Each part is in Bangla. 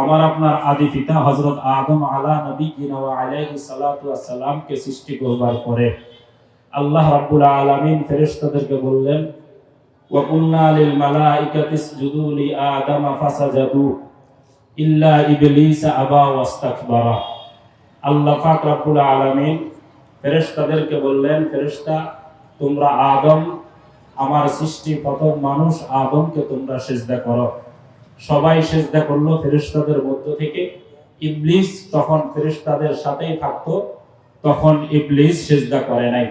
আমার আপনার আদি পিতা হযরত আদম আলা নবী আলাইহি সালাতু সালামকে সৃষ্টি করবার পরে আল্লাহ রাব্বুল আলামিন ফেরেশতাদেরকে বললেন, ওয়া কুলনা লিল মালাইকাতি ইসজুদু লি আদম ফাসাজাদু ইল্লা ইবলিস আবা ওয়াস্তাকবারা। আল্লাহ পাক রাব্বুল আলামিন ফেরেশতাদেরকে বললেন, ফেরেশতা, তোমরা আদম, আমার সৃষ্টি প্রথম মানুষ আদমকে তোমরা সেজদা করো। সবাই সেজদা করল ফেরেশতাদের মধ্য থেকে। ইবলিস তখন ফেরেশতাদের সাথেই থাকতো, তখন ইবলিস সেজদা করে নাই।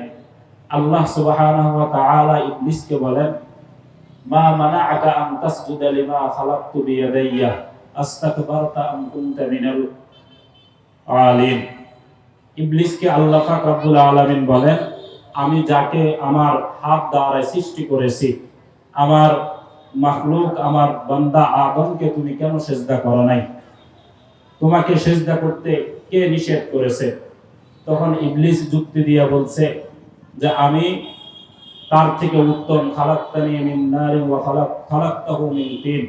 আল্লাহ সুবহানাহু ওয়া তাআলা ইবলিসকে বলেন, মা মানাআকা আন তাসজুদা লিমা খালাকতু বিয়াদাইয়া, আস্তাকবারতা আম কুনতা মিনাল আলিম? ইবলিসকে আল্লাহ পাক রব্বুল আলামিন বলেন, আমি যাকে আমার হাত দ্বারা সৃষ্টি করেছি, আমার মাখলুক আমার বান্দা আদমকে তুমি কেন সেজদা করো নাই? তোমাকে সেজদা করতে কে নিষেধ করেছে? তখন ইবলিস যুক্তি দিয়ে বলছে যে আমি তার থেকে উত্তম খালাক্তানি মিন নারিন ওয়া খালাক খালাক্তাহু মিন তিন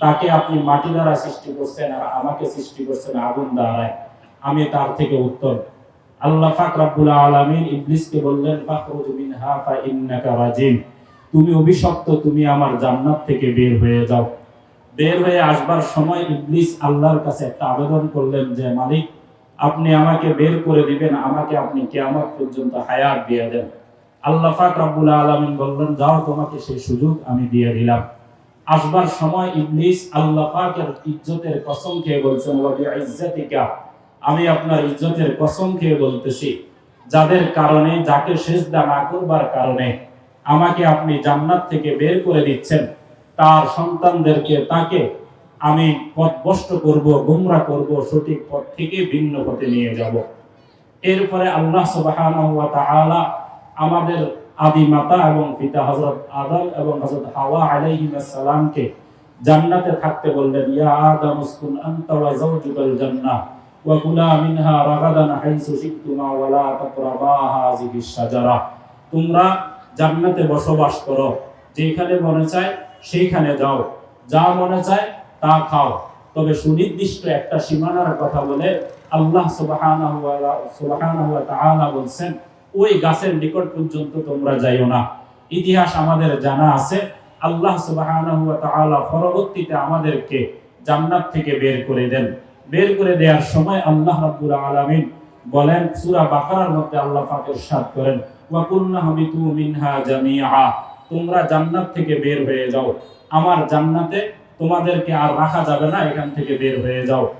তাকে আপনি মাটি দ্বারা সৃষ্টি করছেন আর আমাকে সৃষ্টি করছেন আগুন দ্বারায় আমি তার থেকে উত্তম। আল্লাহ পাক রব্বুল আলামিন ইবলিসকে বললেন, ফাখরুজ মিনহা ফা ইন্নাকা রাজিম। তুমি অভিশপ্ত, তুমি আমার জান্নাত থেকে বের হয়ে যাও। বের হয়ে আসবার সময় ইবলিস আল্লাহর কাছে একটা আবেদন করলেন যে, মালিক, আপনি আমাকে বের করে দিবেন, আমাকে আপনি কিয়ামত পর্যন্ত হায়াত দিয়ে দেন। আল্লাহ পাক রব্বুল আলামিন বললেন, যাও, তোমাকে সেই সুযোগ আমি দিয়ে দিলাম। আসবার সময় ইবলিস আল্লাহ পাকের ইজ্জতের কসম খেয়ে বলছেন ওয়া বিইজ্জাতিকা আমি আপনার ইজ্জতের কসম খেয়ে বলতেছি, যাদের কারণে, যাকে সেজদা না করবার কারণে আমাকে আপনি জান্নাত থেকে বের করে দিচ্ছেন। তার সন্তানদেরকে তাকে আমি পথভ্রষ্ট করব, গুমরা করব, সঠিক পথ থেকে ভিন্ন পথে নিয়ে যাব। এরপরে আল্লাহ তাআলা আমাদের আদি মাতা এবং পিতা হযরত আদম এবং হযরত হাওয়া আলাইহিস সালামকে জান্নাতে থাকতে বললেন, ইয়া আদম উসকুন আনতা ওয়া যাওজুকাল জান্নাহ ওয়া কুলা মিনহা রাগাদান হাইসু শিকতুমা ওয়া লা তাকরাবা হাযিহিস শাজারা। তোমরা জান্নাতে বসবাস করো। যেখানে মনে চায় সেইখানে যাও। যা মনে চায় তা খাও। তবে সুনির্দিষ্ট একটা সীমানার কথা বলে আল্লাহ তাআলা বলছেন, ওই গাছের নিকট পর্যন্ত তোমরা যাইও না। ইতিহাস আমাদের জানা আছে, আল্লাহ ওয়া পরবর্তীতে আমাদেরকে জান্নাত থেকে বের করে দেন। বের করে দেওয়ার সময় আল্লাহ রাব্বুল আলামিন বলেন, সুরা বাকারার মধ্যে আল্লাহ পাক ইরশাদ করেন ওয়া কুল্না হাবিতু মিনহা জামিআ। তোমরা জান্নাত থেকে বের হয়ে যাও। আমার জান্নাতে তোমাদেরকে আর রাখা যাবে না, এখান থেকে বের হয়ে যাও।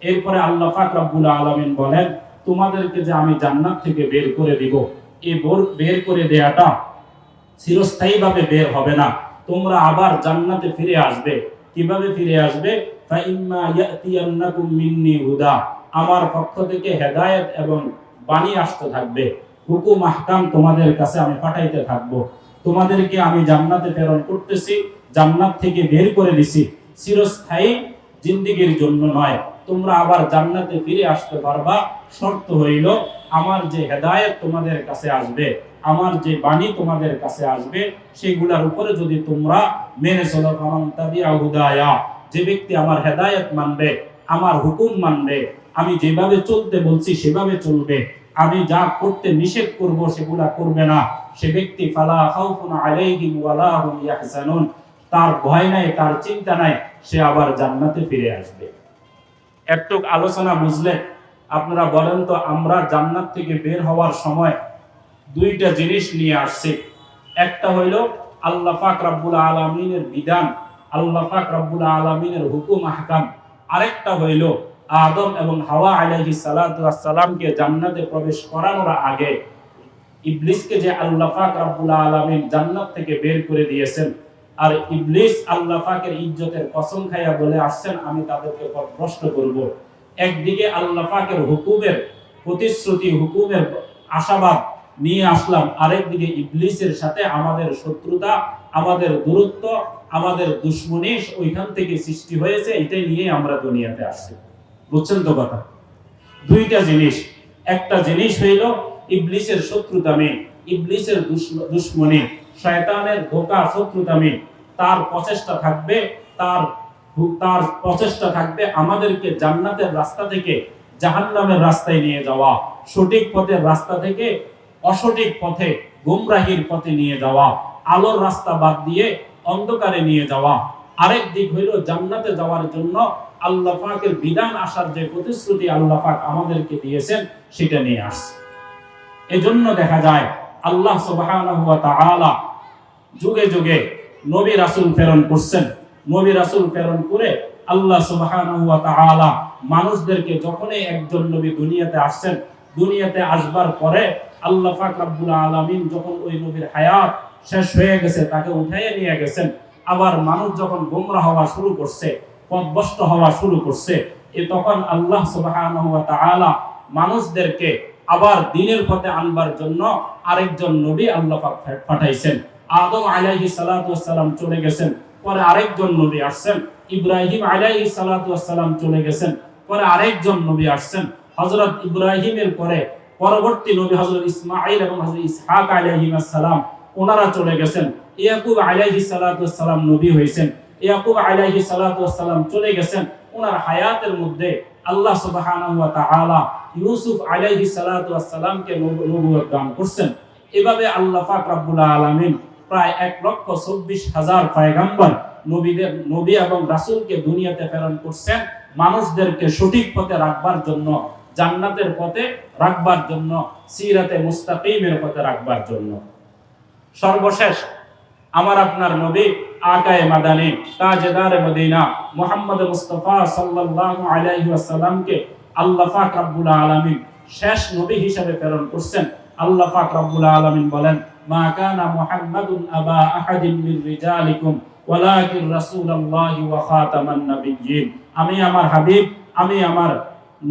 এরপরে আল্লাহ পাক আলামিন বলেন, তোমাদেরকে যে আমি জান্নাত থেকে বের করে দিব এই বোর- করে দেয়াটা চিরস্থায়ীভাবে বের হবে না। তোমরা আবার জান্নাতে ফিরে আসবে। কীভাবে ফিরে আসবে? আমার পক্ষ থেকে হেদায়েত এবং বাণী আসতে থাকবে। হুকুম, আহকাম তোমাদের কাছে আমি পাঠাইতে থাকব। তোমাদেরকে আমি জান্নাতে প্রেরণ করতেছি, জান্নাত থেকে বের করে দিছি। চিরস্থায়ী জিন্দিগির জন্য নয়। তোমরা আবার জান্নাতে ফিরে আসতে পারবা, শর্ত হইল আমার যে হেদায়ত তোমাদের কাছে আসবে, আমার যে বাণী তোমাদের কাছে আসবে, সেগুলার উপরে যদি তোমরা মেনে চলো হুদায়া যে ব্যক্তি আমার হেদায়ত মানবে, আমার হুকুম মানবে, আমি যেভাবে চলতে বলছি সেভাবে চলবে। আমি যা করতে নিষেধ করব সেগুলা করবে না। সে ব্যক্তি, ফালা খাউফুন আলাইহিম ওয়ালা হুম ইয়াহজানুন। তার ভয় নাই, তার চিন্তা নাই, সে আবার জান্নাতে ফিরে আসবে। একটু আলোচনা বুঝলে, আপনারা বলেন তো, আমরা জান্নাত থেকে বের হওয়ার সময় দুইটা জিনিস নিয়ে আসছি। একটা হইল, আল্লাহ পাক রাব্বুল আলামিনের বিধান, আল্লাহ পাক রাব্বুল আলামিনের হুকুম, আহকাম। আরেকটা হইল আদম এবং হাওয়া আলাইহিস সালাতু সালামকে জান্নাতে প্রবেশ করানোর আগে ইবলিসকে যে আল্লাহ পাক রাব্বুল আলামিন জান্নাত থেকে বের করে দিয়েছেন, আর ইবলিস আল্লাহ পাকের ইজ্জতের কসম খাইয়া বলে আসছেন, আমি তাদেরকে পথভ্রষ্ট করব। একদিকে আল্লাহ পাকের হুকুমের প্রতিশ্রুতি, হুকুমের আশাবাদ নিয়ে আসলাম, আরেকদিকে ইবলিসের সাথে আমাদের শত্রুতা, আমাদের দূরত্ব, আমাদের দুশ্মনী ওইখান থেকে সৃষ্টি হয়েছে, এটাই নিয়ে আমরা দুনিয়াতে আসছি। বুঝছেন তো কথা দুইটা জিনিস। একটা জিনিস হইল ইবলিসের শত্রুতামি ইবলিসের দুশ্ম- দুশ্মনী, শয়তানের ধোকা শত্রুতামি তার প্রচেষ্টা থাকবে, তার তার প্রচেষ্টা থাকবে আমাদেরকে জান্নাতের রাস্তা থেকে, জাহান্নামের রাস্তায় নিয়ে যাওয়া, সঠিক পথের রাস্তা থেকে, অসঠিক পথে, গুমরাহির পথে নিয়ে যাওয়া, আলোর রাস্তা বাদ দিয়ে অন্ধকারে নিয়ে যাওয়া। আরেক দিক হইল জান্নাতে যাওয়ার জন্য আল্লাহ পাকের বিধান আসার যে প্রতিশ্রুতি আল্লাহ পাক আমাদেরকে দিয়েছেন, সেটা নিয়ে আসছে। এজন্য দেখা যায়, আল্লাহ সুবহানাহু ওয়া তাআলা যুগে যুগে নবী রাসূল প্রেরণ করছেন। নবী রাসূল প্রেরণ করে আল্লাহ সুবহানাহু ওয়া তাআলা মানুষদেরকে যখনই একজন নবী দুনিয়াতে আসছেন, দুনিয়াতে আসবার পরে আল্লাহ পাক রব্বুল আলামিন যখন ওই নবীর হায়াত শেষ হয়ে গেছে, তাকে উঠাইয়ে নিয়ে গেছেন। আবার মানুষ যখন গোমরা হওয়া শুরু করছে পথভ্রষ্ট হওয়া শুরু করছে। এ তখন আল্লাহ তাআলা মানুষদেরকে আবার দিনের পথে আনবার জন্য আরেকজন নবী আল্লাহ পাঠাইছেন। আদম আলাইহিস সালাতু ওয়াসসালাম চলে গেছেন, পরে আরেকজন নবী আসছেন। ইব্রাহিম আলাইহিস সালাতু ওয়াসসালাম চলে গেছেন, পরে আরেকজন নবী আসছেন। হযরত ইব্রাহিমের পরে পরবর্তী নবী হযরত ইসমাঈল এবং হযরত ইসহাক আলাইহিস সালাম ওনারা চলে গেছেন। ইয়াকুব আলাইহিস সালাতু ওয়াসসালাম নবী হয়েছেন। ইয়াকুব আলাইহিস সালাতু ওয়াসসালাম চলে গেছেন। ওনার হায়াতের মধ্যে আল্লাহ সুবহানাহু ওয়া তাআলা ইউসুফ আলাইহিস সালাতু ওয়াসসালামকে নবুয়ত দান করছেন। এভাবে আল্লাহ পাক রব্বুল আলামিন প্রায় এক লক্ষ চব্বিশ হাজার পয়গাম্বর নবীদের নবী এবং রাসূলকে দুনিয়াতে প্রেরণ করছেন। মানুষদেরকে সঠিক পথে রাখবার জন্য, জান্নাতের পথে রাখবার জন্য, সিরাতে মুস্তাকিমের পথে রাখবার জন্য। সর্বশেষ আমার আপনার নবী আকায়ে মাদানী, তাজেদার মদিনা, মুহাম্মদ মুস্তাফা সাল্লাল্লাহু আলাইহি ওয়াসাল্লামকে আল্লাহ পাক রব্বুল আলামিন শেষ নবী হিসেবে প্রেরণ করছেন। আল্লাহ পাক রব্বুল আলামিন বলেন, মা কানা মুহাম্মাদুন আবা আহাদিন মির রিজালিকুম, ওয়ালাকিন রাসূলুল্লাহি ওয়া খাতামান নাবিয়্যিন। আমি আমার হাবিব, আমি আমার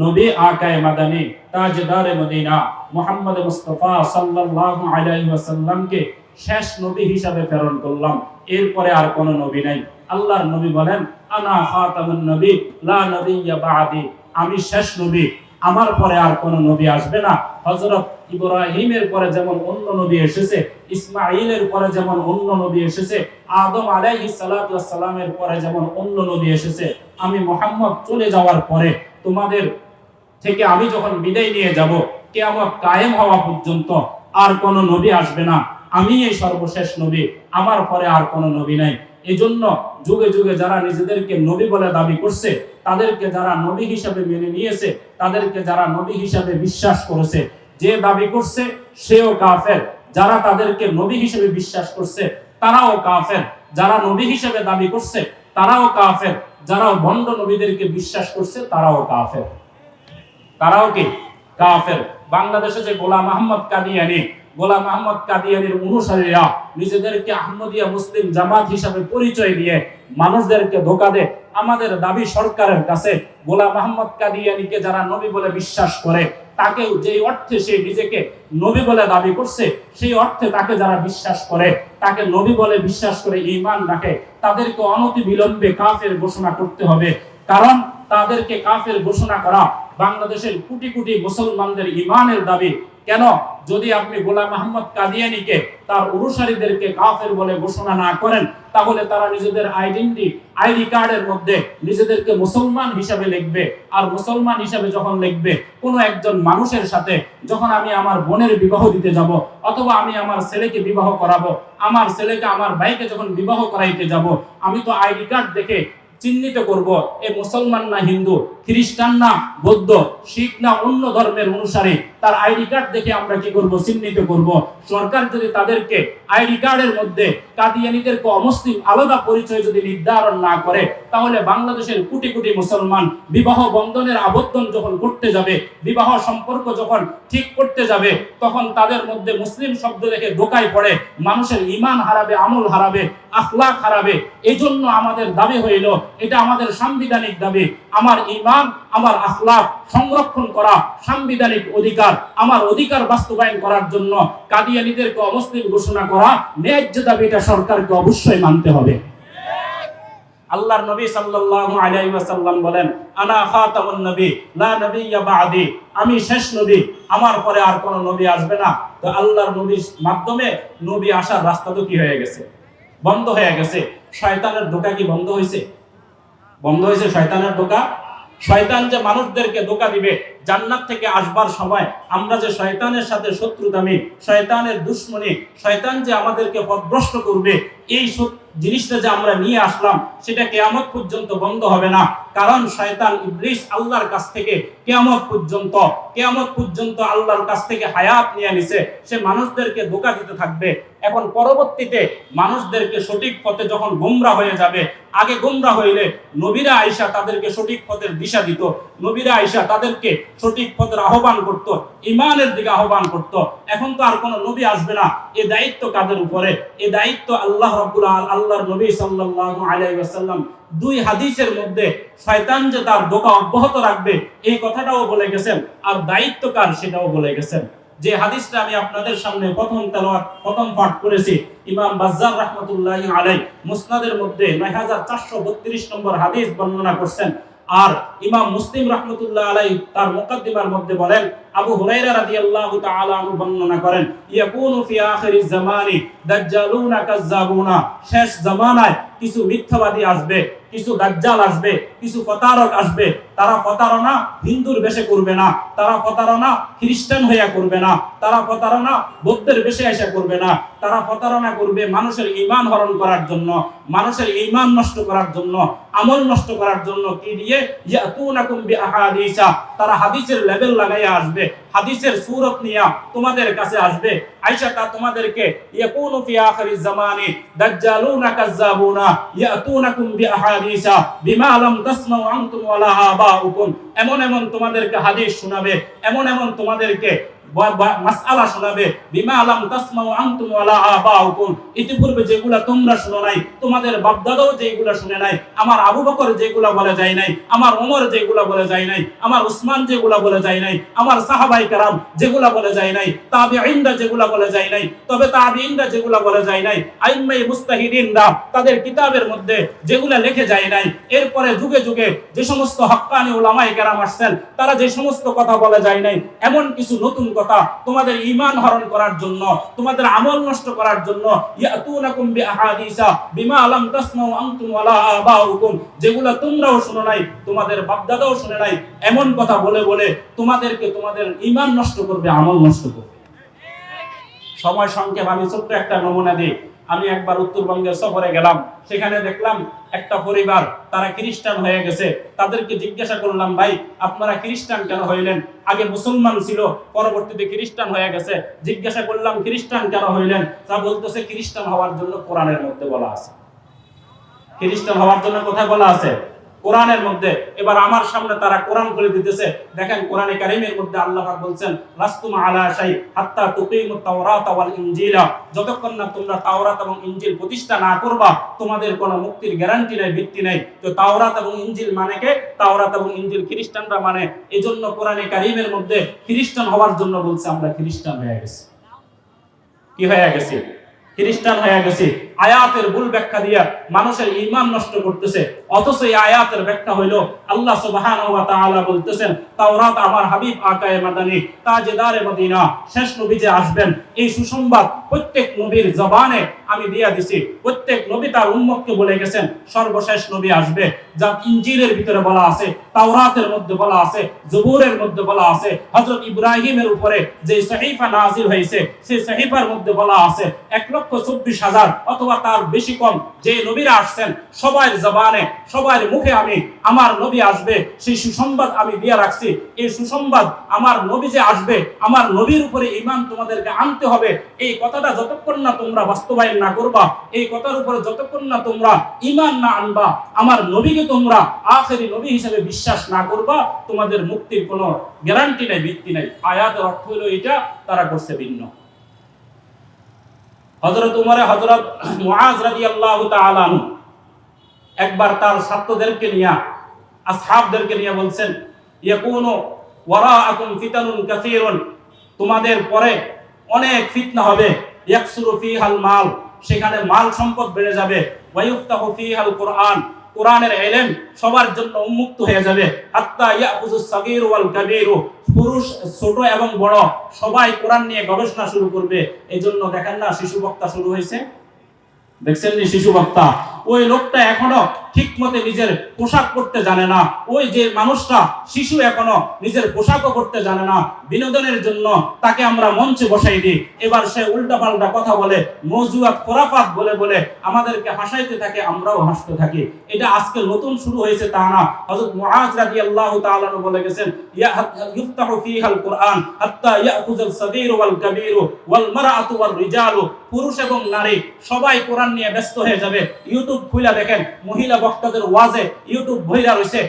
নবী আকায়ে মাদানী, তাজদারে মদিনা, মুহাম্মদ মুস্তাফা সাল্লাল্লাহু আলাইহি ওয়াসাল্লামকে শেষ নবী হিসাবে প্রেরণ করলাম। এরপরে আর কোন নবী নাই। আল্লাহর নবী বলেন, আনা খাতামুন নবী, লা নবিয়্যা বাদি। আমি শেষ নবী। আমার পরে আর কোন নবী আসবে না। হযরত ইব্রাহিমের পরে যেমন অন্য নবী এসেছে, ইসমাঈলের পরে যেমন অন্য নবী এসেছে, আদম আলাইহিস সালাতু সালামের পরে যেমন অন্য নবী এসেছে, আমি মোহাম্মদ চলে যাওয়ার পরে তোমাদের থেকে আমি যখন বিদায় নিয়ে যাব, কিয়ামত কায়েম হওয়া পর্যন্ত আর কোন নবী আসবে না। আমি এই সর্বশেষ নবী, আমার পরে আর কোন নবী নাই। এই জন্য যুগে যুগে যারা নিজেদেরকে নবী বলে দাবি করছে, তাদেরকে যারা নবী হিসাবে মেনে নিয়েছে, তাদেরকে যারা নবী হিসাবে বিশ্বাস করেছে, যে দাবি করছে সেও কাফের। যারা তাদেরকে নবী হিসেবে বিশ্বাস করছে, তারাও কাফের। যারা নবী হিসেবে দাবি করছে, তারাও কাফের। যারা বন্ড নবীদেরকে বিশ্বাস করছে, তারাও কাফের। তারাও কি? কাফের। বাংলাদেশে যে গোলাম আহমদ কাদিয়ানি গোলাম আহমদ কাদিয়ানির অনুসারীরা নিজেদেরকে আহমদিয়া মুসলিম জামাত হিসাবে পরিচয় দিয়ে মানুষদেরকে ধোকা দেয় আমাদের দাবি সরকারের কাছে, গোলাম আহমদ কাদিয়ানিকে যারা নবী বলে বিশ্বাস করে তাকে যেই অর্থে সে নিজেকে নবী বলে দাবি করছে, সেই অর্থে তাকে যারা বিশ্বাস করে, তাকে নবী বলে বিশ্বাস করে ঈমান রাখে, তাদেরকে অনতি বিলম্বে কাফের ঘোষণা করতে হবে। কারণ তাদেরকে কাফের ঘোষণা করা বাংলাদেশের কোটি কোটি মুসলমানদের ইমানের দাবি। কেন? যদি আপনি গোলাম আহমদ কাদিয়ানিকে তার অনুসারীদেরকে কাফের বলে ঘোষণা না করেন, তাহলে তারা নিজেদের আইডেন্টি আইডি কার্ডের মধ্যে নিজেদেরকে মুসলমান হিসাবে লিখবে। আর মুসলমান হিসাবে যখন লিখবে, কোনো একজন মানুষের সাথে যখন আমি আমার বোনের বিবাহ দিতে যাব, অথবা আমি আমার ছেলেকে বিবাহ করাবো, আমার ছেলেকে, আমার ভাইকে যখন বিবাহ করাইতে যাব, আমি তো আইডি কার্ড দেখে চিহ্নিত করব, এ মুসলমান না হিন্দু, খ্রিস্টান না বৌদ্ধ, শিখ না অন্য ধর্মের অনুসারে। তার আইডি কার্ড দেখে আমরা কি করব, চিহ্নিত করব। সরকার যদি তাদেরকে আইডি কার্ডের মধ্যে কাদিয়ানিদেরকে অমুসলিম আলাদা পরিচয় যদি নির্ধারণ না করে, তাহলে বাংলাদেশের কোটি কোটি মুসলমান বিবাহ বন্ধনের আবদ্ধন যখন করতে যাবে, বিবাহ সম্পর্ক যখন ঠিক করতে যাবে, তখন তাদের মধ্যে মুসলিম শব্দ দেখে দোকায় পড়ে, মানুষের ইমান হারাবে, আমল হারাবে আখলাক হারাবে। এই জন্য আমাদের দাবি হইল, এটা আমাদের সাংবিধানিক দাবি। আমার ইমান আমার আখলাক সংরক্ষণ করা সাংবিধানিক অধিকার আমার অধিকার বাস্তবায়ন করার জন্য কাদিয়ানিদেরকে অমুসলিম ঘোষণা করা ন্যায্য দাবি এটা সরকারকে অবশ্যই মানতে হবে। আল্লাহর নবী সাল্লাল্লাহু আলাইহি ওয়াসাল্লাম বলেন, আনা খাতামুন নবী, লা নবিয়্যা বাদি, আমি শেষ নবী, আমার পরে আর কোন নবী আসবে না। তো আল্লাহর নবীর মাধ্যমে নবী আসার রাস্তা তো কি হয়ে গেছে? বন্ধ হয়ে গেছে। শয়তানের ঢোকা কি বন্ধ হয়েছে বন্ধ হয়েছে শয়তানের দোকা শয়তান যে মানুষদেরকে ধোকা দিবে, জান্নাত থেকে আসবার সময় আমরা যে শয়তানের সাথে শত্রুতামি, শয়তানের দুশ্মনী, শয়তান যে আমাদেরকে পদভ্রষ্ট করবে, এই সত- জিনিসটা যে আমরা নিয়ে আসলাম, সেটা কেয়ামত পর্যন্ত বন্ধ হবে না। কারণ শয়তান ইবলিস আল্লাহর কাছ থেকে কেয়ামত পর্যন্ত কেয়ামত পর্যন্ত আল্লাহর কাছ থেকে হায়াত নিয়ে নিছে। সে মানুষদেরকে ধোকা দিতে থাকবে। এখন পরবর্তীতে মানুষদেরকে সঠিক পথে যখন গোমরা হয়ে যাবে, আগে গোমরা হইলে নবীরা আয়সা তাদেরকে সঠিক পথের দিশা দিত। নবীরা আয়সা তাদেরকে সঠিক পথের আহ্বান করত ইমানের দিকে আহ্বান করত। এখন তো আর কোনো নবী আসবে না। এ দায়িত্ব কাদের উপরে? এ দায়িত্ব আল্লাহ রাব্বুল আল- আল্লাহর নবী সাল্লাল্লাহু আলাইহি ওয়াসাল্লাম দুই হাদিসের মধ্যে শয়তান যে তার দোকা অব্যাহত রাখবে, এই কথাটাও বলে গেছেন। আর দায়িত্ব কার সেটাও বলে গেছেন। যে হাদিসটা আমি আপনাদের সামনে প্রথম তেলাওয়াত, প্রথম পাঠ করেছি, ইমাম বাজ্জার রাহমাতুল্লাহি আলাই মুসনাদের মধ্যে 9432 নম্বর হাদিস বর্ণনা করছেন। আর ইমাম মুসলিম রাহমাতুল্লাহ আলাই তার মুকদ্দিমার মধ্যে বলেন আবু হুরায়রা রাদিয়াল্লাহু তাআলা আনহু বর্ণনা করেন ইয়াকুনু ফি আখিরিজ জামানি দাজ্জালুনা কাজ্জাবুনা। শেষ জামানায় কিছু মিথ্যাবাদী আসবে, কিছু দাজ্জাল আসবে, কিছু প্রতারক আসবে। তারা প্রতারণা হিন্দুর বেশে করবে না, তারা প্রতারণা খ্রিস্টান হইয়া করবে না, তারা প্রতারণা বৌদ্ধের বেশে এসে করবে না। তারা প্রতারণা করবে মানুষের ঈমান হরণ করার জন্য, মানুষের ঈমান নষ্ট করার জন্য, আমল নষ্ট করার জন্য। কি দিয়ে? ইয়াতুনাকুম বিআহাদিসা। তারা হাদিসের লেভেল লাগাইয়া আসবে হাদিসের সুরত নিয়া তোমাদের কাছে আসবে। আয়েশা তা তোমাদেরকে, ইয়াকুনু ফি আখিরিজ জামানি দাজ্জালুনা কাজ্জাবুনা, ইয়াতুনাকুম বিআহাদিসা, বিমা লাম তাসমাউ আনতুম ওয়ালা আবাউকুম। এমন এমন তোমাদেরকে হাদিস শোনাবে, এমন এমন তোমাদেরকে মাসআলা শোনাবে। বিমা আলাম তাসমাউ আনতুম ওয়ালা আবাউকুম। ইতিপূর্বে যেগুলা তোমরা শুনো নাই, তোমাদের যেগুলা শুনে নাই, আমার আবু বকর যেগুলা বলে যায় নাই, আমার ওমর যেগুলা বলে যায় নাই, আমার উসমান যেগুলা বলে যায় নাই, আমার সাহাবাই যেগুলা বলে যায় নাই, তাবিঈনরা যেগুলা বলে যায় নাই, তবে তাবিঈনরা যেগুলা বলে যায় নাই আইম্মাই মুস্তাহিদিনরা তাদের কিতাবের মধ্যে যেগুলা লিখে যায় নাই, এরপরে যুগে যুগে যে সমস্ত হক্কানি ওলামায়ে কেরাম আসছেন, তারা যে সমস্ত কথা বলে যায় নাই, এমন কিছু নতুন কথা, তোমাদের ইমান হরণ করার জন্য, তোমাদের আমল নষ্ট করার জন্য, ইয়াতুনাকুম বিআহাদিসা বিমা তাসমাউ আনতুম ওয়ালা আবাউকুম, যেগুলা তোমরাও শুনো নাই, তোমাদের বাপদাদাও শুনে নাই, এমন কথা বলে বলে তোমাদেরকে তোমাদের ইমান নষ্ট করবে, আমল নষ্ট করবে। সময় সংক্ষেপ আমি ছোট্ট একটা নমুনা দিই। আমি একবার উত্তরবঙ্গের সফরে গেলাম, সেখানে দেখলাম একটা পরিবার, তারা খ্রিস্টান হয়ে গেছে। তাদেরকে জিজ্ঞাসা করলাম, ভাই, আপনারা খ্রিস্টান কেন হইলেন? আগে মুসলমান ছিল, পরবর্তীতে খ্রিস্টান হয়ে গেছে। জিজ্ঞাসা করলাম, খ্রিস্টান কেন হইলেন? তা বলতেছে, খ্রিস্টান হওয়ার জন্য কোরআনের মধ্যে বলা আছে। খ্রিস্টান হওয়ার জন্য কোথায় বলা আছে? কোরআনের মধ্যে। এবার আমার সামনে তারা কোরআন খুলে দিতেছে। দেখেন কোরআনে কারিমের মধ্যে আল্লাহ বলছেন, লাস্তুম আলা শাই হাত্তা তুকিমুত তাওরাত ওয়াল ইনজিলা। যতক্ষণ না তোমরা তাওরাত এবং ইনজিল প্রতিষ্ঠা না করবা, তোমাদের কোনো মুক্তির গ্যারান্টি নাই, ভিত্তি নাই। তো তাওরাত এবং ইনজিল মানে কে? তাওরাত এবং ইনজিল খ্রিস্টানরা মানে। এজন্য কোরআনে কারিমের মধ্যে খ্রিস্টান হওয়ার জন্য বলছে, আমরা খ্রিস্টান হয়ে গেছি। কি হয়ে গেছি? খ্রিস্টান হয়ে গেছি। আয়াতের ভুল ব্যাখ্যা দিয়া মানুষের ঈমান নষ্ট করতেছে। অথচ এই আয়াতের ব্যাখ্যা হইল, আল্লাহ সুবহানাহু ওয়া তাআলা বলতেছেন, তাওরাত আমার হাবিব আকায়ে মাদানী, তাজেদারে মদিনা, শেষ নবী যে আসবেন, এই সুসংবাদ প্রত্যেক নবীর জবানে আমি দিয়া দিছি। প্রত্যেক নবী তার উম্মতকে বলে গেছেন, সর্বশেষ নবী আসবে। যা ইনজিলের ভিতরে বলা আছে, তাওরাতের মধ্যে বলা আছে, জবুরের মধ্যে বলা আছে, হযরত ইব্রাহিমের উপরে যে সহিফা নাজিল হয়েছে, সেই সহিফার মধ্যে বলা আছে, এক লক্ষ চব্বিশ হাজার অথবা তার বেশি কম যে নবীরা আসছেন সবার জবানে সবার মুখে আমি আমার নবী আসবে, সেই সুসংবাদ আমি দিয়ে রাখছি। এই সুসংবাদ আমার নবী যে আসবে, আমার নবীর উপরে ইমান তোমাদেরকে আনতে হবে। এই কথাটা যতক্ষণ না তোমরা বাস্তবায়ন না করবা, এই কথার উপরে যতক্ষণ না তোমরা ইমান না আনবা, আমার নবীকে তোমরা আখেরি নবী হিসেবে বিশ্বাস না করবা, তোমাদের মুক্তির কোনো গ্যারান্টি নাই, ভিত্তি নাই। আয়াতের অর্থ হলো এটা, তারা করছে ভিন্ন। হযরত উমরে হজরত মুআজ রাদিয়াল্লাহু তাআলা আনহু একবার তার ছাত্রদেরকে নিয়ে, আসহাবদেরকে নিয়ে বলছেন, ইয়াকুনু ওয়ারাআকুম ফিতানুন কাসীরুন। তোমাদের পরে অনেক ফিতনা হবে। ইয়াকসুরু ফিহাল মাল, সেখানে মাল সম্পদ বেড়ে যাবে। ওয়ায়ুফতাহু ফিহাল কুরআন। কোরআনের এলেম সবার জন্য উন্মুক্ত হয়ে যাবে। হাত্তা ইয়াখুজুস সাগীর ওয়াল কাবীর। পুরুষ, ছোট এবং বড় সবাই কোরআন নিয়ে গবেষণা শুরু করবে। এই জন্য দেখেন না, শিশু বক্তা শুরু হয়েছে। দেখছেন নি শিশু বক্তা? ওই লোকটা এখনও ঠিক মতে নিজের পোশাক পরতে জানে না। ওই যে মানুষটা, শিশু এখনও নিজের পোশাকও পরতে জানে না। বিনোদনের জন্য তাকে আমরা মঞ্চে বসাই দিই। এবার সে উল্টাপাল্টা কথা বলে, মজুয়াত খোরাফাত বলে বলে আমাদেরকে হাসাইতে থাকে, আমরাও হাসতে থাকি। এটা আজকে নতুন শুরু হয়েছে তা না। হযরত মুআজ রাদিয়াল্লাহু তাআলা বলে গেছেন, ইয়া ইফতাহু কুরআন, হাত্তা ইয়াখুযাল ওয়াল ওয়াল রিজালু। পুরুষ এবং নারী সবাই কোরআন নিয়ে ব্যস্ত হয়ে যাবে। ইউটিউব খুলে দেখেন, মহিলা বক্তাদের ওয়াজে ইউটিউব ভইরা রয়েছে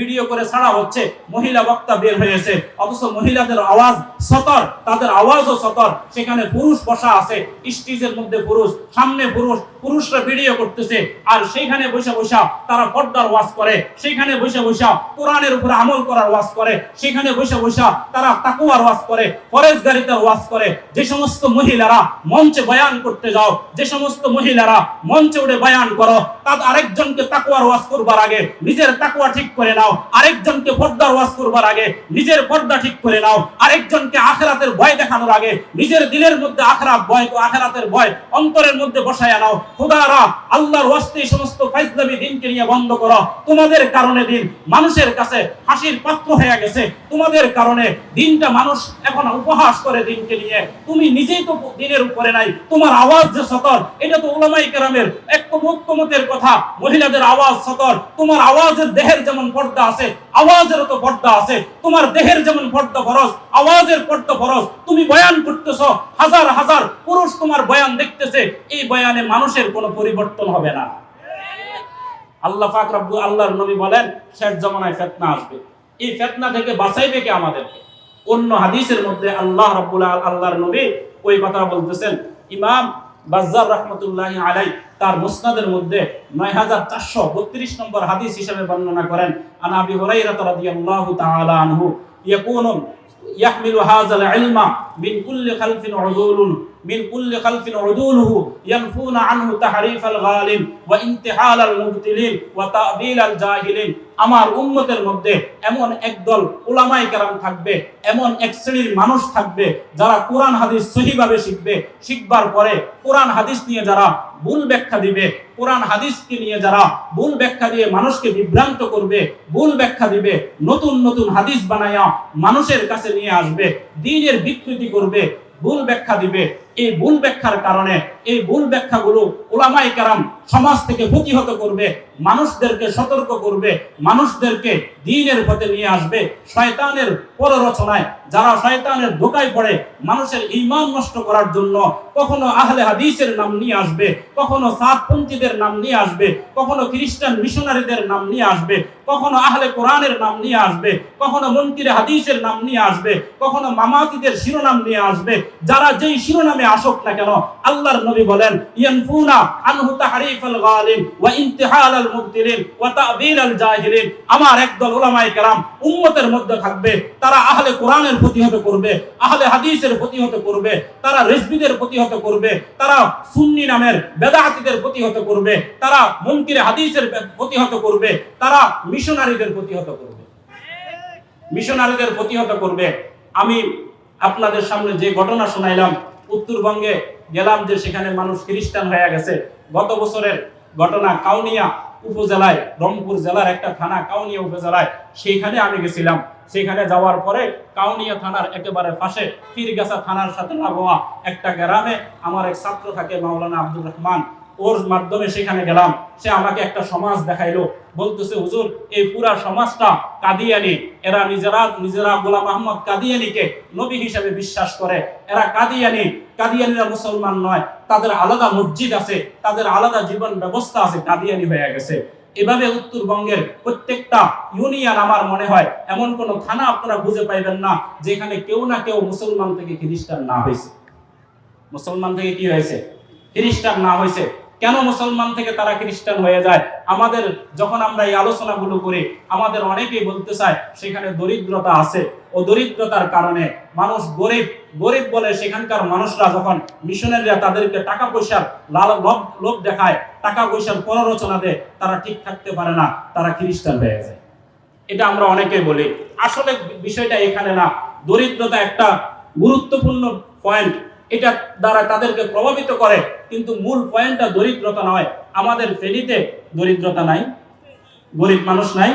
ভিডিও করে ছাড়া হচ্ছে, মহিলা বক্তা বের হয়েছে অথচ মহিলাদের আওয়াজ সতর, তাদের আওয়াজও সতর। সেখানে পুরুষ বসা আছে, স্টেজের মধ্যে পুরুষ, সামনে পুরুষ, পুরুষরা ভিডিও করতেছে। আর সেইখানে বসে বসা তারা পর্দার ওয়াজ করে, সেইখানে বসে বসা কোরআনের উপরে আমল করার ওয়াজ করে সেখানে বসে বসা তারা তাকুয়ার ওয়াজ করে ফরেজগারিতার ওয়াজ করে। যে সমস্ত মহিলারা মঞ্চে বয়ান করতে যাও, যে সমস্ত মহিলারা মঞ্চে উঠে বয়ান করো তাদের আরেকজনকে তাকুয়ার ওয়াজ করবার আগে নিজের তাকুয়া ঠিক করে নাও। আরেকজনকে পর্দার ওয়াজ করবার আগে নিজের পর্দা ঠিক করে নাও। আরেকজনকে আখেরাতের ভয় দেখানোর আগে নিজের দিলের মধ্যে আখরাত ভয় আখেরাতের ভয় অন্তরের মধ্যে বসায়া নাও। খুদারা, আল্লাহর ওয়াস্তে সমস্ত ফাইজলামি দিনকে নিয়ে বন্ধ করো। তোমাদের কারণে দিন মানুষের কাছে হাসির পাত্র হয়ে গেছে। তোমাদের কারণে দিনটা মানুষ এখন উপহাস করে দিনকে নিয়ে। তুমি নিজেই তো দিনের উপরে নাই। তোমার আওয়াজ যে সতর, এটা তো ওলামাই কেরামের এক মুক্তমতের কথা। মহিলাদের আওয়াজ সতর। তোমার আওয়াজের দেহের যেমন পর্দা আছে, আওয়াজেরও তো পর্দা আছে। তোমার দেহের যেমন পর্দা ফরজ, আওয়াজের পর্দা ফরজ। তুমি বয়ান করতেছ, হাজার হাজার পুরুষ তোমার বয়ান দেখতেছে, এই বয়ানে মানুষের কোনো পরিবর্তন হবে না। আল্লাহ পাক রব্বু আল্লাহর নবী বলেন, শেষ জমানায় ফেতনা আসবে। এই ফেতনা থেকে বাঁচাইবে কে আমাদেরকে? অন্য হাদিসের মধ্যে আল্লাহ রাব্বুল আল্লাহর নবী ওই কথা বলতেছেন, ইমাম বাজ্জার রহমতুল্লাহ আলাই তার মুসনাদের মধ্যে নয় হাজার চারশো বত্রিশ নম্বর হাদিস হিসেবে বর্ণনা করেন আনাবি হরাইরাত রাদিয়াল্লাহু তাআলা আনহু ইয়াকুনু ইয়াহমিলু হাযাল ইলমা من كل خلف عدول من كل خلف عدوله ينفون عنه تحريف الغالب وانتحال المبتلين وتأبيل الجاهلين আমার উম্মতের মধ্যে এমন একদল ওলামাই কেরাম থাকবে, এমন এক শ্রেণির মানুষ থাকবে যারা কোরআন, হাদিস সহিভাবে শিখবে। শিখবার পরে কোরআন, হাদিস নিয়ে যারা ভুল ব্যাখ্যা দিবে, কোরআন, হাদিসকে নিয়ে যারা ভুল ব্যাখ্যা দিয়ে মানুষকে বিভ্রান্ত করবে, ভুল ব্যাখ্যা দিবে, নতুন নতুন হাদিস বানায়া মানুষের কাছে নিয়ে আসবে, দিনের বিকৃতি করবে? ভুল ব্যাখ্যা দিবে। এই ভুল ব্যাখ্যার কারণে এই ভুল ব্যাখ্যাগুলো ওলামাই কারাম সমাজ থেকে প্রতিহত করবে, মানুষদেরকে সতর্ক করবে, মানুষদেরকে দিনের পথে নিয়ে আসবে। শয়তানের পররচনায়, যারা শয়তানের ধোকায় পড়ে, মানুষের ঈমান নষ্ট করার জন্য কখনো আহলে হাদিসের নাম নিয়ে আসবে, কখনো সাতপন্থীদের নাম নিয়ে আসবে, কখনো খ্রিস্টান মিশনারিদের নাম নিয়ে আসবে, কখনো আহলে কোরআনের নাম নিয়ে আসবে, কখনো মন্ত্রী হাদিসের নাম নিয়ে আসবে, কখনো মামাতিদের শিরোনাম নিয়ে আসবে। যারা যেই শিরোনামে আসুক না কেন? আল্লাহর নবী বলেন, ইয়ানফুনা আনহু তাহরিফাল গালিন ওয়া ইন্তিহালাল মুবতিলিন ওয়া তাবিলাল জাহিলিন। আমার একদল উলামায়ে কেরাম উম্মতের মধ্যে থাকবে, তারা আহলে কোরআনের প্রতিহত করবে, আহলে হাদিসের প্রতিহত করবে, তারা রিজবিদের প্রতিহত করবে, তারা সুন্নি নামের বেদাহাতিদের প্রতিহত করবে, তারা মন্ত্রী হাদিসের প্রতিহত করবে, তারা মিশনারিদের প্রতিহত করবে। মিশনারিদের প্রতিহত করবে। আমি আপনাদের সামনে যে ঘটনা শোনাইলাম উত্তরবঙ্গে গেলাম যে সেখানে মানুষ খ্রিস্টান হয়ে গেছে। গত বছরের ঘটনা কাউনিয়া উপজেলায়, রংপুর জেলার একটা থানা কাউনিয়া উপজেলায়, সেইখানে আমি গেছিলাম। সেখানে যাওয়ার পরে কাউনিয়া থানার একেবারে পাশে ফিরগাছা থানার সাথে লাগোয়া একটা গ্রামে আমার এক ছাত্র থাকে, মাওলানা আব্দুর রহমান। ওর মাধ্যমে সেখানে গেলাম। সে আমাকে একটা সমাজ দেখাইলো। বলতেছে, হুজুর, এই পুরা সমাজটা কাদিয়ানি এরা নিজেরা নিজেরা গোলাম আহমদ কাদিয়ানিকে নবী হিসেবে বিশ্বাস করে। এরা কাদিয়ানি কাদিয়ানিরা মুসলমান নয়। তাদের আলাদা মসজিদ আছে, তাদের আলাদা জীবন ব্যবস্থা আছে কাদিয়ানি হয়ে গেছে। এভাবে উত্তরবঙ্গের প্রত্যেকটা ইউনিয়ন আমার মনে হয়, এমন কোন থানা আপনারা বুঝে পাইবেন না, যেখানে কেউ না কেউ মুসলমান থেকে খ্রিস্টান না হয়েছে। মুসলমান থেকে কি হয়েছে? খ্রিস্টান না হয়েছে। কেন মুসলমান থেকে তারা খ্রিস্টান হয়ে যায়? আমাদের যখন আমরা এই আলোচনাগুলো করি, আমাদের অনেকেই বলতে চায়, সেখানে দরিদ্রতা আছে। ও দরিদ্রতার কারণে মানুষ গরিব গরিব বলে সেখানকার মানুষরা যখন মিশনারিরা তাদেরকে টাকা পয়সার লাল লোভ দেখায়, টাকা পয়সার পররচনা দেয়, তারা ঠিক থাকতে পারে না, তারা খ্রিস্টান হয়ে যায়। এটা আমরা অনেকেই বলি। আসলে বিষয়টা এখানে না, দরিদ্রতা একটা গুরুত্বপূর্ণ পয়েন্ট এটা দ্বারা তাদেরকে প্রভাবিত করে, কিন্তু মূল পয়েন্টটা দরিদ্রতা নয়। আমাদের ফেনীতে দরিদ্রতা নাই, গরিব মানুষ নাই।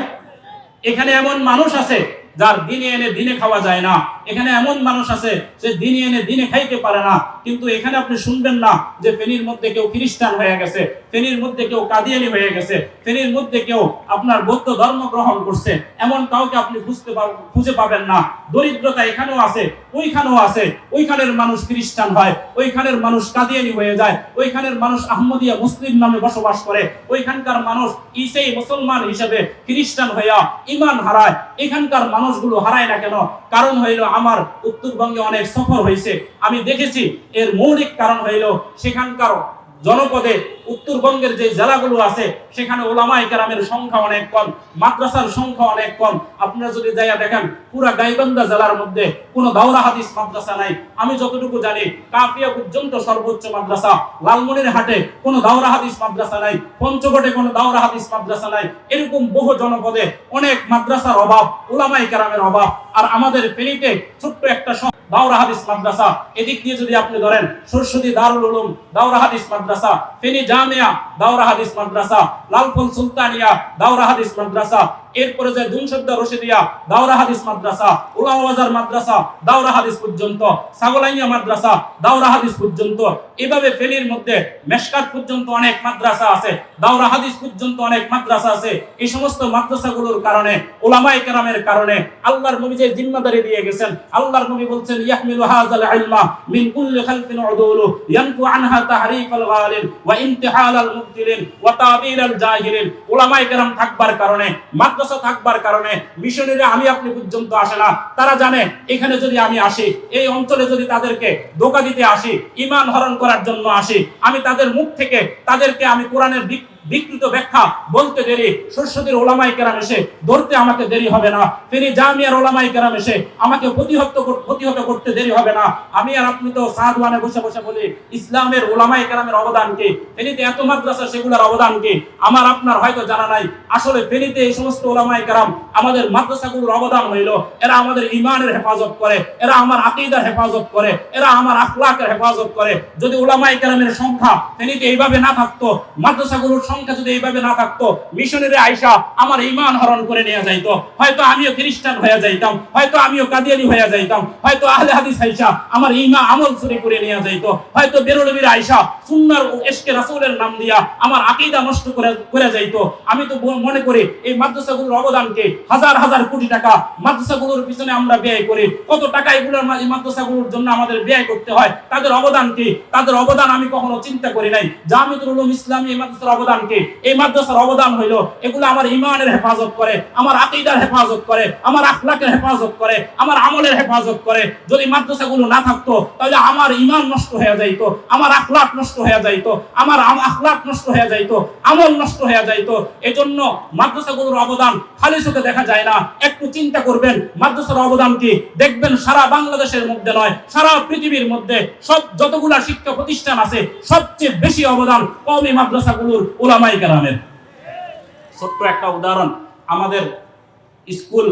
এখানে এমন মানুষ আছে যার দিনে এনে দিনে খাওয়া যায় না। এখানে এমন মানুষ আছে যে দিনে এনে দিনে খাইতে পারে না। কিন্তু এখানে আপনি শুনবেন না যে ফেনীর মধ্যে কেউ খ্রিস্টান হয়ে গেছে, ফেনীর মধ্যে কেউ কাদিয়ানি হয়ে গেছে, ফেনীর মধ্যে কেউ আপনার বৌদ্ধ ধর্ম গ্রহণ করছে। এমন কাউকে আপনি বুঝতে খুঁজে পাবেন না। দরিদ্রতা এখানেও আছে, ওইখানেও আছে। ওইখানের মানুষ খ্রিস্টান হয়, ওইখানের মানুষ কাদিয়ানি হয়ে যায়, ওইখানের মানুষ আহমদিয়া মুসলিম নামে বসবাস করে। ওইখানকার মানুষ ইসেই মুসলমান হিসেবে খ্রিস্টান হইয়া ইমান হারায়। এখানকার মানুষগুলো হারায় না কেন? কারণ হইল আমার উত্তরবঙ্গে অনেক সফর হয়েছে। আমি দেখেছি এর মৌলিক কারণ হইল সেখানকার জনপদে উত্তরবঙ্গের যে জেলাগুলো আছে, সেখানে ওলামাই কেরামের সংখ্যা অনেক কম, মাদ্রাসার সংখ্যা অনেক কম। আপনারা যদি যাইয়া দেখেন, পুরা গাইবান্ধা জেলার মধ্যে কোনো দাওরা হাদিস মাদ্রাসা নাই। আমি যতটুকু জানি, কাফিয়া পর্যন্ত সর্বোচ্চ মাদ্রাসা। লালমনির হাটে কোনো দাওরা হাদিস মাদ্রাসা নাই, পঞ্চগড়ে কোনো দাওরা হাদিস মাদ্রাসা নাই। এরকম বহু জনপদে অনেক মাদ্রাসার অভাব ওলামাই কেরামের অভাব। আর আমাদের ফেনীতে ছোট্ট একটা দাওরা হাদিস মাদ্রাসা। এদিক দিয়ে যদি আপনি ধরেন সরস্বতী দারুল উলুম, দাওরা হাদিস মাদ্রাসা, ফেনী জামিয়া, দাওরা হাদিস মাদ্রাসা সুলতানিয়া, দাওরা হাদিস মাদ্রাসা এরপরে যে দুনশদ্দা রশিদিয়া দাওরা হাদিস মাদ্রাসা উলামা বাজার মাদ্রাসা, দাওরা হাদিস পর্যন্ত সাগলাইয়া মাদ্রাসা, দাওরা হাদিস পর্যন্ত, এভাবে ফেনীর মধ্যে মেশকাত পর্যন্ত অনেক মাদ্রাসা আছে, দাওরা হাদিস পর্যন্ত অনেক মাদ্রাসা আছে। এই সমস্ত মাদ্রাসাগুলোর কারণে ওলামায়ে কেরামের কারণে আল্লাহর নবী যে জিম্মাদারি দিয়ে গেছেন, আল্লাহর নবী বলছেন, ইয়াহমিলু হাযাল ইলমা মিন কুল্লি খালফিন উদুলু ইয়ানফু আনহা তাহরিফাল গালিল ওয়া ইমতিহালাল মুবতিলিন ওয়া তাবিরাল জাহিলিন। ওলামায়ে কেরাম থাকবার কারণে মাদ্রাসা থাকবার কারণে মিশনারিরা আমি আপনি পর্যন্ত আসে না। তারা জানে, এখানে যদি আমি আসি, এই অঞ্চলে যদি তাদেরকে ধোকা দিতে আসি ইমান হরণ করার জন্য আসি, আমি তাদের মুখ থেকে তাদেরকে আমি কোরআনের বিকৃত ব্যাখ্যা বলতে দেরি। সরস্বতীর ওলামাই কেরাম এসে ধরতে আমাকে দেরি হবে না। তিনি জামিয়ার ওলামাই কেরাম এসে আমাকে প্রতিহত প্রতিহত করতে দেরি হবে না। আমি আর আপনি তো সাদওয়ানে বসে বসে বলি, ইসলামের ওলামাই কেরামের অবদান কি? ফেনীতে এত মাদ্রাসা, সেগুলোর অবদান কি? আমার আপনার হয়তো জানা নাই। আসলে ফেনীতে এই সমস্ত ওলামাই কেরাম আমাদের মাদ্রাসাগুলোর অবদান হইল, এরা আমাদের ইমানের হেফাজত করে, এরা আমার আকিদার হেফাজত করে, এরা আমার আখলাকের হেফাজত করে। যদি ওলামাই কেরামের সংখ্যা ফেনীতে এইভাবে না থাকতো, মাদ্রাসাগুলোর সংখ্যা যদি এইভাবে না থাকতো, মিশনারি আয়সা আমার ইমান হরণ করে নিয়ে যাইতো। হয়তো আমিও খ্রিস্টান হয়ে যাইতাম, হয়তো আমিও কাদিয়ানি হয়ে যাইতাম, হয়তো আহলে হাদিস আয়সা আমার ইমা আমল চুরি করে নিয়ে যাইতো। হয়তো বেরোলবির আয়সা সুন্নার ও এশকে রাসূলের নাম দিয়া আমার আকীদা নষ্ট করে করে যাইতো। আমি তো মনে করি এই মাদ্রাসাগুলোর অবদানকে হাজার হাজার কোটি টাকা মাদ্রাসাগুলোর পিছনে আমরা ব্যয় করি। কত টাকা এগুলোর মাদ্রাসাগুলোর জন্য আমাদের ব্যয় করতে হয়? তাদের অবদান কি? তাদের অবদান আমি কখনো চিন্তা করি নাই। জামিতুল উলুম ইসলামী এই মাদ্রাসার অবদান কি এই মাদ্রাসার অবদান হইল, এগুলো আমার ইমানের হেফাজত করে, আমার আকীদার হেফাজত করে, আমার আখলাকের হেফাজত করে, আমার আমলের হেফাজত করে। যদি মাদ্রাসাগুলো না থাকতো, তাহলে আমার ইমান নষ্ট হয়ে যাইতো, আমার আখলাক নষ্ট হয়ে যাইতো, আমার আখলাক নষ্ট হয়ে যাইতো, আমল নষ্ট হয়ে যাইতো। এজন্য মাদ্রাসাগুলোর অবদান খালি চোখে দেখা যায় না। একটু চিন্তা করবেন, মাদ্রাসার অবদান কি? দেখবেন সারা বাংলাদেশের মধ্যে নয়, সারা পৃথিবীর মধ্যে সব যতগুলা শিক্ষা প্রতিষ্ঠান আছে, সবচেয়ে বেশি অবদান কওমি মাদ্রাসাগুলোর ওলামাই কেরামের। ছোট্ট একটা উদাহরণ, আমাদের স্কুল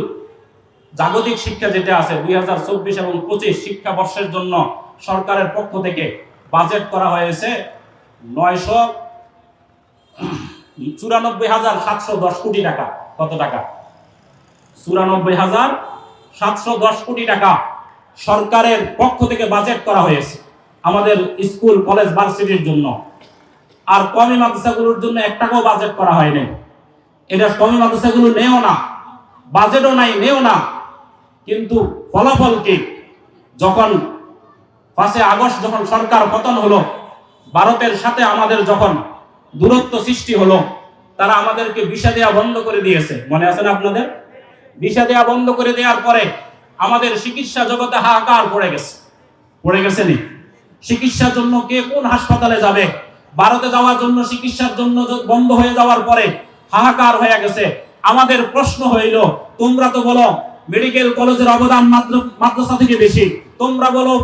জাগতিক শিক্ষা যেটা আছে, দুই হাজার চব্বিশ এবং পঁচিশ শিক্ষাবর্ষের জন্য সরকারের পক্ষ থেকে বাজেট করা হয়েছে নয়শো চুরানব্বই হাজার সাতশো দশ কোটি টাকা। কত টাকা? চুরানব্বই হাজার সাতশো দশ কোটি টাকা সরকারের পক্ষ থেকে বাজেট করা হয়েছে আমাদের স্কুল, কলেজ, ভার্সিটির জন্য। আর কমি মাদ্রাসাগুলোর জন্য এক টাকাও বাজেট করা হয়নি। এটা কমি মাদ্রাসাগুলো নেও না বাজেটও নাই, নেও না। কিন্তু ফলাফল কি? যখন পাঁচে আগস্ট যখন সরকার পতন হলো, ভারতের সাথে আমাদের যখন দূরত্ব সৃষ্টি হলো, তারা আমাদেরকে বিষা দেওয়া বন্ধ করে দিয়েছে। মনে আছে না আপনাদের? বিষা দেওয়া বন্ধ করে দেওয়ার পরে আমাদের চিকিৎসা জগতে হাহাকার পড়ে গেছে। পড়ে গেছে নি? চিকিৎসার জন্য কে কোন হাসপাতালে যাবে? ভারতে যাওয়ার জন্য, চিকিৎসার জন্য বন্ধ হয়ে যাওয়ার পরে হাহাকার হয়ে গেছে। আমাদের প্রশ্ন হইল, তোমরা তো বলো মেডিকেল কলেজের অবদান মাদ্রাসা থেকে বেশি। তোমরা বলো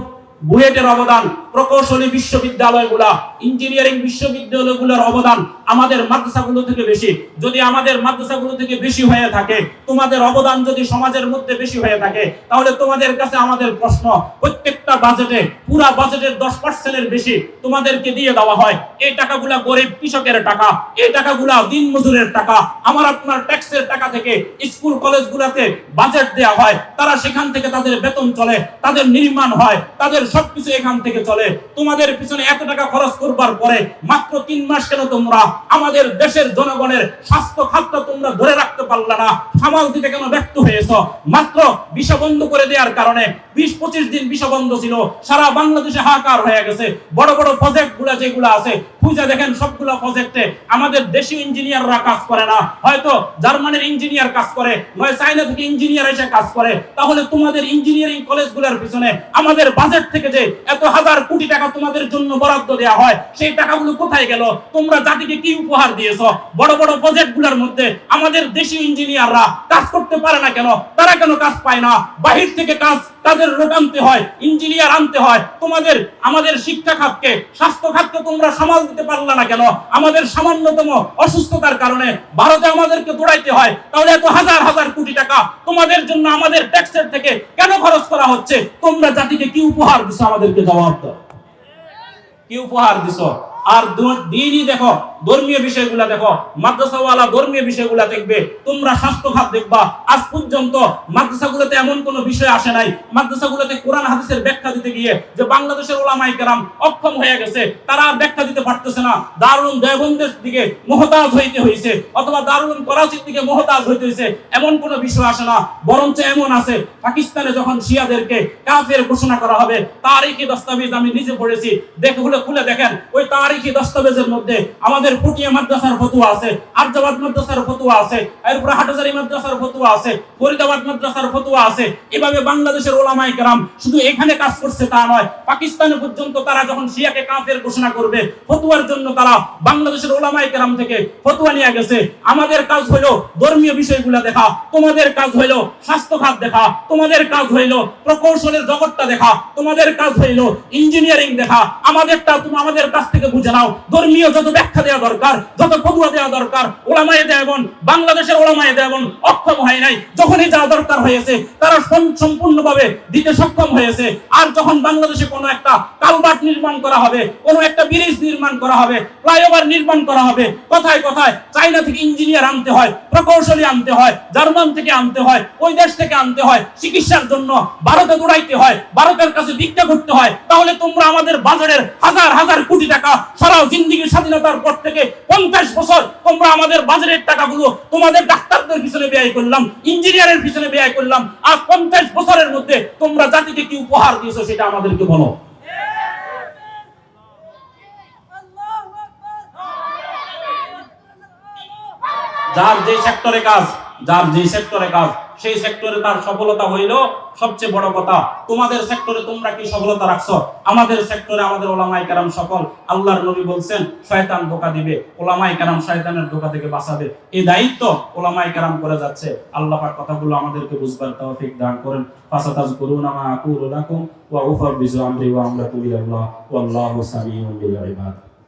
বুয়েটের অবদান, প্রকৌশলী বিশ্ববিদ্যালয়গুলা, ইঞ্জিনিয়ারিং বিশ্ববিদ্যালয়গুলোর অবদান আমাদের মাদ্রাসাগুলো থেকে বেশি। যদি আমাদের মাদ্রাসাগুলো থেকে বেশি হয়ে থাকে, তোমাদের অবদান যদি সমাজের মধ্যে বেশি হয়ে থাকে, তাহলে তোমাদের কাছে আমাদের প্রশ্ন, প্রত্যেকটা বাজেটে পুরা বাজেটের দশ পার্সেন্টের বেশি তোমাদেরকে দিয়ে দেওয়া হয়। এই টাকাগুলা গরিব কৃষকের টাকা, এই টাকাগুলা দিন মজুরের টাকা। আমার আপনার ট্যাক্সের টাকা থেকে স্কুল কলেজগুলোতে বাজেট দেওয়া হয়। তারা সেখান থেকে তাদের বেতন চলে, তাদের নির্মাণ হয়, তাদের সবকিছু এখান থেকে চলে। তোমাদের পিছনে এত টাকা খরচ করবার পরে মাত্র তিন মাস কেন তোমরা? আমাদের দেশের জনগণের স্বাস্থ্য খাতটা তোমরা ধরে রাখতে পারলা না। সামাল দিতে কেন ব্যর্থ হয়েছ? মাত্র বিষা বন্ধ করে দেওয়ার কারণে বিশ পঁচিশ দিন বিষা বন্ধ ছিল। সারা বাংলাদেশে হাহাকার হয়ে গেছে। বড় বড় প্রজেক্টগুলা যেগুলো আছে, খুঁজে দেখেন সবগুলো প্রজেক্টে আমাদের দেশীয় ইঞ্জিনিয়াররা কাজ করে না। হয়তো জার্মানির ইঞ্জিনিয়ার কাজ করে, নয় চাইনা থেকে ইঞ্জিনিয়ার এসে কাজ করে। তাহলে তোমাদের ইঞ্জিনিয়ারিং কলেজগুলোর পিছনে আমাদের বাজেট থেকে যে এত হাজার কোটি টাকা তোমাদের জন্য বরাদ্দ দেয়া হয়, সেই টাকাগুলো কোথায় গেল? তোমরা জাতিকে কি উপহার দিয়েছ? বড় বড় প্রজেক্টগুলোর মধ্যে আমাদের দেশীয় ইঞ্জিনিয়াররা কাজ করতে পারে না কেন? তারা কেন কাজ পায় না? বাহির থেকে কাজ তাদের লোক আনতে হয় ইঞ্জিনিয়ার আনতে হয়। তোমাদের, আমাদের শিক্ষা খাতকে, স্বাস্থ্য খাতকে তোমরা সামাল দিতে পারলা না কেন? আমাদের সামান্যতম অসুস্থতার কারণে ভারতে আমাদেরকে দৌড়াইতে হয়। তাহলে এত হাজার হাজার কোটি টাকা তোমাদের জন্য আমাদের ট্যাক্সের থেকে কেন খরচ করা হচ্ছে? তোমরা জাতিকে কি উপহার দিছো আমাদেরকে জবাব দাও। কি উপহার দিছো? আর দিনই দেখো, ধর্মীয় বিষয়গুলা দেখো, মাদ্রাসাওয়ালা ধর্মীয় বিষয়গুলা দেখবে, তোমরা স্বাস্থ্য দেখবা। আজ পর্যন্ত মাদ্রাসাগুলোতে এমন কোন বিষয় আসে নাই। মাদ্রাসাগুলোতে কোরআন হাদিসের ব্যাখ্যা দিতে গিয়ে যে বাংলাদেশের ওলামাই কেরাম অক্ষম হয়ে গেছে, তারা আর ব্যাখ্যা দিতে পারতেছে না। দারুল দেবন্দের দিকে মহতাজ হইতে হয়েছে অথবা দারুল করাচির দিকে মহতাজ হইতে হয়েছে এমন কোন বিষয় আসে না। বরঞ্চ এমন আছে, পাকিস্তানে যখন শিয়াদেরকে কাফের ঘোষণা করা হবে তারিখি দস্তাবেজ আমি নিজে পড়েছি? দেখে খুলে দেখেন, ওই তারিখি দস্তাবেজের মধ্যে? আমাদের পুটিয়া মাদ্রাসার ফতুয়া আছে, আর্যাবাদ মাদ্রাসার ফতুয়া আছে, এরপরে হাটাজারি মাদ্রাসার ফতুয়া আছে, ফরিদাবাদ মাদ্রাসার ফতুয়া আছে। এভাবে বাংলাদেশের ওলামায়ে কেরাম শুধু এখানে কাজ করছে তা নয়, পাকিস্তানে পর্যন্ত তারা যখন শিয়াকে কাফের ঘোষণা করবে, ফতুয়ার জন্য তারা বাংলাদেশের ওলামায়ে কেরাম থেকে ফতুয়া নিয়ে গেছে। আমাদের কাজ হলো ধর্মীয় বিষয়গুলো দেখা, তোমাদের কাজ হইল স্বাস্থ্য খাত দেখা, তোমাদের কাজ হইল প্রকৌশলের জগৎটা দেখা, তোমাদের কাজ হইল ইঞ্জিনিয়ারিং দেখা। আমাদেরটা তুমি আমাদের কাছ থেকে বুঝে নাও ধর্মীয় যত ব্যাখ্যা দেওয়া দরকার, যত ফতুয়া দেওয়া দরকার, ওলামায়ে দেবন বাংলাদেশের ওলামায়ে দেবন অক্ষম হয় নাই। যখনই যা দরকার হয়েছে, তারা সম্পূর্ণভাবে দিতে সক্ষম হয়েছে। আর যখন বাংলাদেশে কোনো একটা কালবাট নির্মাণ করা হবে, কোনো একটা ব্রিজ নির্মাণ করা হবে, ফ্লাইওভার নির্মাণ করা হবে, কথায় কথায় চাইনা থেকে ইঞ্জিনিয়ার আনতে হয়, প্রকৌশলী আনতে হয়, জার্মান থেকে আনতে হয়, ওই দেশ থেকে আনতে হয়, চিকিৎসার জন্য ভারতে দৌড়াইতে হয়, ভারতের কাছে ভিক্ষা করতে হয়, তাহলে তোমরা আমাদের বাজারের হাজার হাজার কোটি টাকা সারা জিন্দিগির স্বাধীনতার পর থেকে পঞ্চাশ বছর তোমরা আমাদের বাজারের টাকাগুলো তোমাদের ডাক্তারদের পিছনে ব্যয় করলাম, ইঞ্জিনিয়ারের পিছনে ব্যয় করলাম। আর পঞ্চাশ বছরের মধ্যে তোমরা জাতিকে কি উপহার দিয়েছ সেটা আমাদেরকে বলো। যার যে সেক্টরে কাজ, যার যে সেক্টরে কাজ সেই সেক্টরে তার সফলতা হইল সবচেয়ে বড় কথা। তোমাদের সেক্টরে তোমরা কি সফলতা রাখছো? আমাদের সেক্টরে আমাদের ওলামাই কারাম সকল আল্লাহর নবী বলছেন, শয়তান ধোকা দিবে ওলামাই কারাম শয়তানের ধোকা থেকে বাঁচাবে। এই দায়িত্ব ওলামাই কারাম করে যাচ্ছে। আল্লাহ পাক কথাগুলো আমাদেরকে বুঝবার তৌফিক দান করেন। ফাসাতাজকুরুনা মা আকুলু লাকুম ওয়া উফাবিজু আমরি ওয়া আমরাতু ইলাল্লাহ। ওয়াল্লাহু সামিউন বিল ইবাদ।